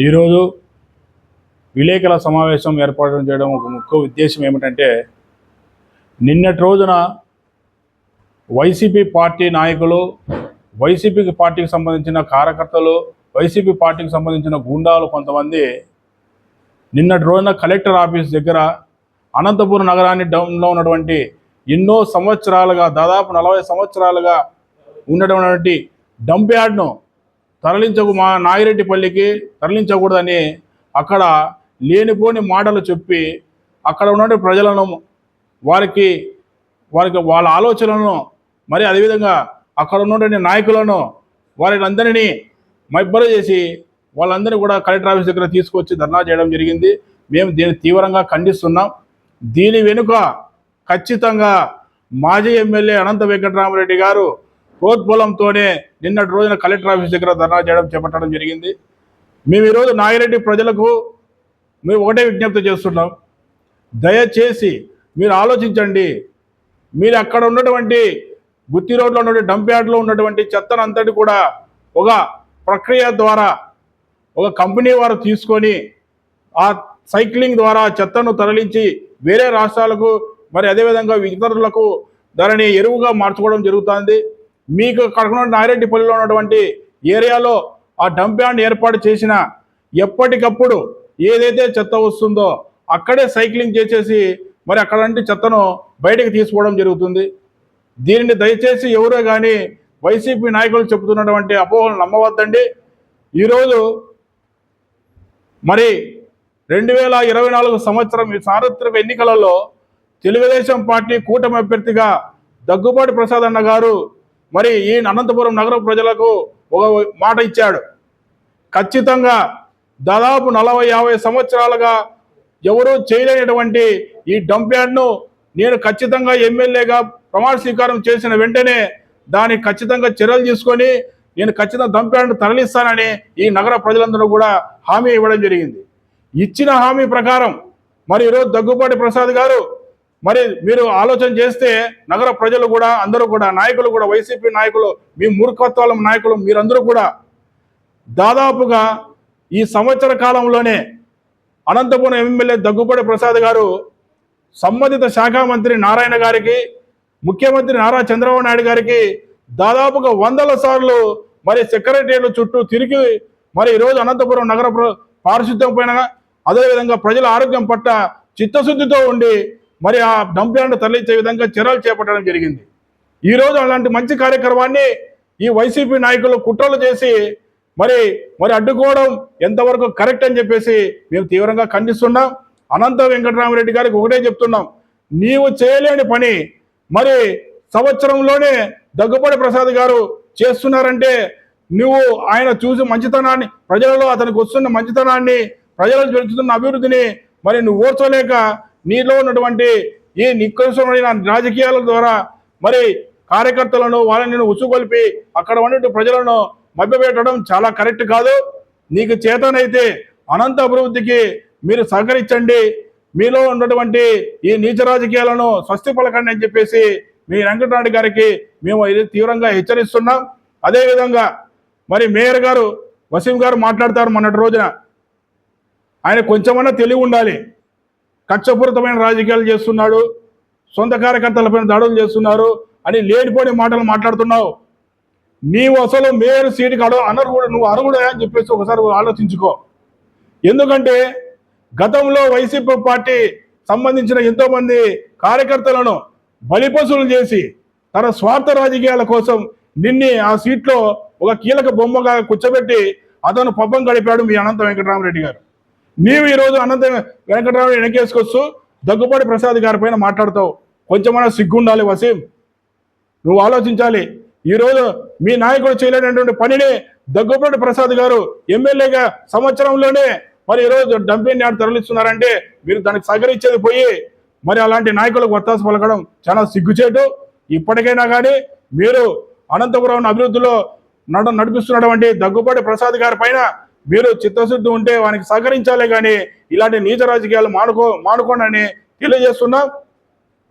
ఈరోజు విలేకరుల సమావేశం ఏర్పాటు చేయడం ఒక ముఖ్య ఉద్దేశం ఏమిటంటే నిన్నటి రోజున వైసీపీ పార్టీ నాయకులు వైసీపీ పార్టీకి సంబంధించిన కార్యకర్తలు వైసీపీ పార్టీకి సంబంధించిన గూండాలు కొంతమంది నిన్నటి రోజున కలెక్టర్ ఆఫీస్ దగ్గర అనంతపురం నగరాన్ని డౌన్లో ఉన్నటువంటి ఎన్నో సంవత్సరాలుగా దాదాపు నలభై సంవత్సరాలుగా ఉన్నటువంటి డంప్ యార్డ్ను తరలించకు మా నాగిరెడ్డిపల్లికి తరలించకూడదని అక్కడ లేనిపోని మాటలు చెప్పి అక్కడ ఉన్న ప్రజలను వారికి వారికి వాళ్ళ ఆలోచనలను మరి అదేవిధంగా అక్కడ ఉన్నటువంటి నాయకులను వారిని అందరినీ మబ్బర చేసి వాళ్ళందరినీ కూడా కలెక్టర్ ఆఫీస్ దగ్గర తీసుకొచ్చి ధర్నా చేయడం జరిగింది. మేము దీన్ని తీవ్రంగా ఖండిస్తున్నాం. దీని వెనుక ఖచ్చితంగా మాజీ ఎమ్మెల్యే అనంత వెంకటరామరెడ్డి గారు ప్రోద్బలంతోనే నిన్నటి రోజున కలెక్టర్ ఆఫీస్ దగ్గర ధర్నా చేయడం చేపట్టడం జరిగింది. మేము ఈరోజు నాగిరెడ్డి ప్రజలకు మేము ఒకటే విజ్ఞప్తి చేస్తున్నాం. దయచేసి మీరు ఆలోచించండి. మీరు అక్కడ ఉన్నటువంటి గుత్తి రోడ్లో ఉన్నటువంటి డంప్ యార్డ్లో ఉన్నటువంటి చెత్తను అంతటి కూడా ఒక ప్రక్రియ ద్వారా ఒక కంపెనీ వారు తీసుకొని ఆ సైక్లింగ్ ద్వారా చెత్తను తరలించి వేరే రాష్ట్రాలకు మరి అదేవిధంగా ఇతరులకు దానిని ఎరువుగా మార్చుకోవడం జరుగుతుంది. మీకు కడకనూరు నాగిరెడ్డిపల్లిలో ఉన్నటువంటి ఏరియాలో ఆ డంప్ యార్డ్ ఏర్పాటు చేసిన ఎప్పటికప్పుడు ఏదైతే చెత్త వస్తుందో అక్కడే సైక్లింగ్ చేసేసి మరి అక్కడంటి చెత్తను బయటకు తీసుకోవడం జరుగుతుంది. దీనిని దయచేసి ఎవరో కానీ వైసీపీ నాయకులు చెబుతున్నటువంటి అపోహలు నమ్మవద్దండి. ఈరోజు మరి రెండు వేల ఇరవై నాలుగు సంవత్సరం ఈ సార్వత్రిక ఎన్నికలలో తెలుగుదేశం పార్టీ కూటమి అభ్యర్థిగా దగ్గుబాటి ప్రసాద్ అన్న గారు మరి ఈయన అనంతపురం నగర ప్రజలకు ఒక మాట ఇచ్చాడు. ఖచ్చితంగా దాదాపు నలభై యాభై సంవత్సరాలుగా ఎవరూ చేయలేనటువంటి ఈ డంప్ యార్డ్ను నేను ఖచ్చితంగా ఎమ్మెల్యేగా ప్రమాణ స్వీకారం చేసిన వెంటనే దాన్ని ఖచ్చితంగా చర్యలు తీసుకొని నేను ఖచ్చితంగా డంప్ యార్డ్ను తరలిస్తానని ఈ నగర ప్రజలందరూ కూడా హామీ ఇవ్వడం జరిగింది. ఇచ్చిన హామీ ప్రకారం మరి ఈరోజు దగ్గుపాటి ప్రసాద్ గారు మరి మీరు ఆలోచన చేస్తే నగర ప్రజలు కూడా అందరూ కూడా నాయకులు కూడా వైసీపీ నాయకులు మీ మూర్ఖత్వాల నాయకులు మీరందరూ కూడా దాదాపుగా ఈ సంవత్సర కాలంలోనే అనంతపురం ఎమ్మెల్యే దగ్గుపడి ప్రసాద్ గారు సంబంధిత శాఖ మంత్రి నారాయణ గారికి ముఖ్యమంత్రి నారా చంద్రబాబు నాయుడు గారికి దాదాపుగా వందల సార్లు మరి సెక్రటరీలు చుట్టూ తిరిగి మరి ఈరోజు అనంతపురం నగర పారిశుద్ధ్యం పైన అదేవిధంగా ప్రజల ఆరోగ్యం పట్ల చిత్తశుద్ధితో ఉండి మరి ఆ డంప్ తరలించే విధంగా చర్యలు చేపట్టడం జరిగింది. ఈరోజు అలాంటి మంచి కార్యక్రమాన్ని ఈ వైసీపీ నాయకులు కుట్రలు చేసి మరి మరి అడ్డుకోవడం ఎంతవరకు కరెక్ట్ అని చెప్పేసి మేము తీవ్రంగా ఖండిస్తున్నాం. అనంత వెంకటరామరెడ్డి గారికి ఒకటే చెప్తున్నాం. నీవు చేయలేని పని. మరి సంవత్సరంలోనే దగ్గుపడి ప్రసాద్ గారు చేస్తున్నారంటే నువ్వు ఆయన చూసి మంచితనాన్ని ప్రజలలో అతనికి వస్తున్న మంచితనాన్ని ప్రజలకు జరుగుతున్న అభివృద్ధిని మరి నువ్వు ఓర్చలేక నీలో ఉన్నటువంటి ఈ నికృష్టమైన రాజకీయాల ద్వారా మరి కార్యకర్తలను వాళ్ళని నువ్వు ఉసుగొల్పి అక్కడ ఉన్నటువంటి ప్రజలను మభ్యపెట్టడం చాలా కరెక్ట్ కాదు. నీకు చేతనైతే అనంత అభివృద్ధికి మీరు సహకరించండి. మీలో ఉన్నటువంటి ఈ నీచ రాజకీయాలను స్వస్తి పలకండి అని చెప్పేసి మీ వెంకటరాడు గారికి మేము ఇది తీవ్రంగా హెచ్చరిస్తున్నాం. అదేవిధంగా మరి మేయర్ గారు వసీం గారు మాట్లాడతారు మొన్నటి రోజున. ఆయన కొంచెమన్నా తెలివి ఉండాలి. కక్షపూరితమైన రాజకీయాలు చేస్తున్నాడు సొంత కార్యకర్తలపైన దాడులు చేస్తున్నారు అని లేనిపోని మాటలు మాట్లాడుతున్నావు. నీవు అసలు మేయర్ సీటుకి అడవ అనర్హుడు నువ్వు అర్హుడే అని చెప్పేసి ఒకసారి ఆలోచించుకో. ఎందుకంటే గతంలో వైసీపీ పార్టీ సంబంధించిన ఎంతోమంది కార్యకర్తలను బలిపశువులు చేసి తన స్వార్థ రాజకీయాల కోసం నిన్ని ఆ సీట్లో ఒక కీలక బొమ్మగా కూర్చోబెట్టి అతను పబ్బం గడిపాడు మీ అనంత వెంకటరామరెడ్డి గారు. నీవు ఈరోజు అనంత వెంకటరావు వెనకేసుకొస్తూ దగ్గుపాటి ప్రసాద్ గారి పైన మాట్లాడతావు. కొంచెమైనా సిగ్గుండాలి వసీం. నువ్వు ఆలోచించాలి. ఈరోజు మీ నాయకుడు చేయలేనటువంటి పనిని దగ్గుపాటి ప్రసాద్ గారు ఎమ్మెల్యేగా సంవత్సరంలోనే మరి ఈరోజు డంపింగ్ యార్డ్ తరలిస్తున్నారంటే మీరు దానికి సహకరించేది పోయి మరి అలాంటి నాయకులకు వత్తాసు పలకడం చాలా సిగ్గుచేటు. ఇప్పటికైనా కానీ మీరు అనంతపురం అభివృద్ధిలో నడ నడిపిస్తున్నటువంటి దగ్గుపాటి ప్రసాద్ గారి పైన మీరు చిత్తశుద్ధి ఉంటే వానికి సహకరించాలి కానీ ఇలాంటి నీచ రాజకీయాలు మానుకో మాడుకోనని తెలియజేస్తున్నాం.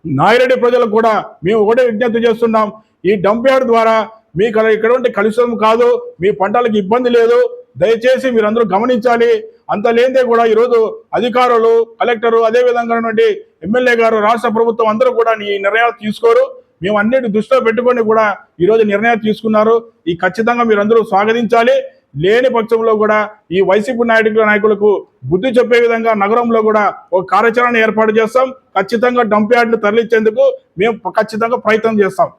నాగిరెడ్డి ప్రజలకు కూడా మేము ఒకటే విజ్ఞప్తి చేస్తున్నాం. ఈ డంప్ యార్డ్ ద్వారా మీకు ఇక్కడ ఉంటే కలుషితం కాదు మీ పంటలకు ఇబ్బంది లేదు. దయచేసి మీరందరూ గమనించాలి. అంత లేదే కూడా ఈరోజు అధికారులు కలెక్టరు అదే విధంగా ఎమ్మెల్యే గారు రాష్ట్ర ప్రభుత్వం అందరూ కూడా ఈ నిర్ణయాలు తీసుకోరు. మేము అన్నిటి దృష్టిలో పెట్టుకొని కూడా ఈరోజు నిర్ణయాలు తీసుకున్నారు. ఈ ఖచ్చితంగా మీరందరూ స్వాగతించాలి. లేని పక్షంలో కూడా ఈ వైసీపీ నాయకుల నాయకులకు బుద్ధి చెప్పే విధంగా నగరంలో కూడా ఒక కార్యాచరణ ఏర్పాటు చేస్తాం. ఖచ్చితంగా డంప్ యార్డ్ను తరలించేందుకు మేము ఖచ్చితంగా ప్రయత్నం చేస్తాం.